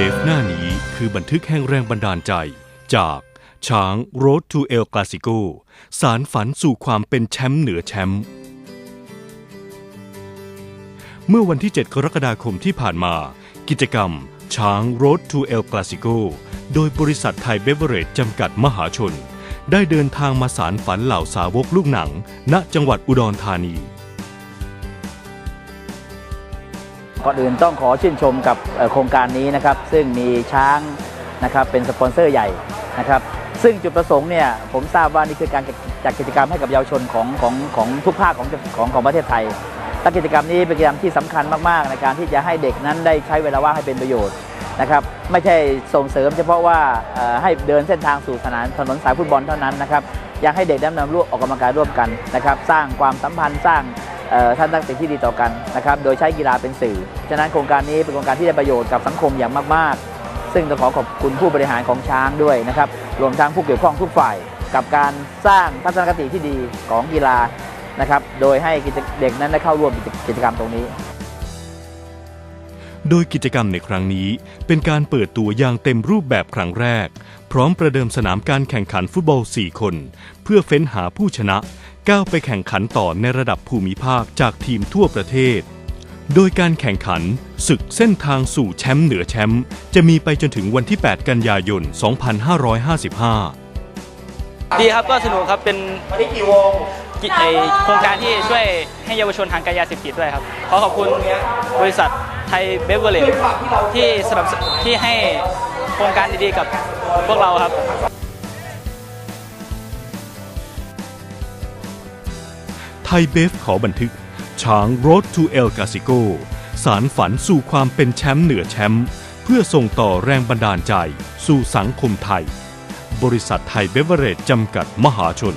บฟหน้านี้คือบันทึกแห่งแรงบันดาลใจ จากช้าง Road to El Clasico สารฝันสู่ความเป็นแชมป์เหนือแชมป์เมื่อวันที่ 7 กรกฎาคมที่ผ่านมา กิจกรรม ช้าง Road to El Clasico โดยบริษัทไทยเบเวอร์เรจจำกัดมหาชน ได้เดินทางมาสารฝันเหล่าสาวกลูกหนัง ณจังหวัดอุดรธานี ก่อนอื่นต้องขอชื่นชมกับโครงการนี้นะครับ ซึ่งมีช้างนะครับเป็นสปอนเซอร์ใหญ่นะครับ ซึ่งจุดประสงค์เนี่ยผมทราบว่านี่คือการจัดกิจกรรมให้กับเยาวชนของของของทุกภาคของของของประเทศไทยและกิจกรรมนี้เป็นกิจกรรมที่สำคัญมากๆ ในการที่จะให้เด็กนั้นได้ใช้เวลาว่างให้เป็นประโยชน์นะครับไม่ใช่ส่งเสริมเฉพาะว่าให้เดินเส้นทางสู่สนามถนนสายฟุตบอลเท่านั้นนะครับอยากให้เด็กได้นำร่วมออกกำลังกายร่วมกันนะครับ สร้างความสัมพันธ์สร้าง ท่านตั้งติที่ดีต่อกันนะครับโดยใช้กีฬาเป็นสื่อ ฉะนั้นโครงการนี้เป็นโครงการที่ได้ประโยชน์กับสังคมอย่างมาก ๆ ซึ่งต้องขอขอบคุณผู้บริหารของช้างด้วยนะครับรวมทั้งผู้เกี่ยวข้องทุกฝ่าย กับการสร้างทัศนคติที่ดีของกีฬานะครับโดยให้เด็กนั้นได้เข้าร่วมกิจกรรมตรงนี้โดยกิจกรรมในครั้งนี้ เป็นการเปิดตัวอย่างเต็มรูปแบบครั้งแรก พร้อมประเดิมสนามการแข่งขันฟุตบอล 4 คน เพื่อเฟ้นหาผู้ชนะ ก้าวไปแข่งขันต่อในระดับภูมิภาคจากทีมทั่วประเทศ โดยการแข่งขันศึกเส้นทางสู่แชมป์เหนือแชมป์จะมีไปจนถึงวันที่ 8 กันยายน 2555 ดีครับก็สนุกครับเป็นกิไอโครงการที่ช่วยให้เยาวชนห่างไกลยาเสพติดด้วยครับ ขอขอบคุณบริษัทไทยเบเวอร์เลที่สนับสนุนที่ให้โครงการดีๆกับพวกเราครับ ไทยเบฟขอบันทึก ช้าง Road to El Clasico สารฝันสู่ความเป็นแชมป์เหนือแชมป์เพื่อส่งต่อแรงบันดาลใจ สู่สังคมไทย บริษัทไทยเบเวอเรจจำกัดมหาชน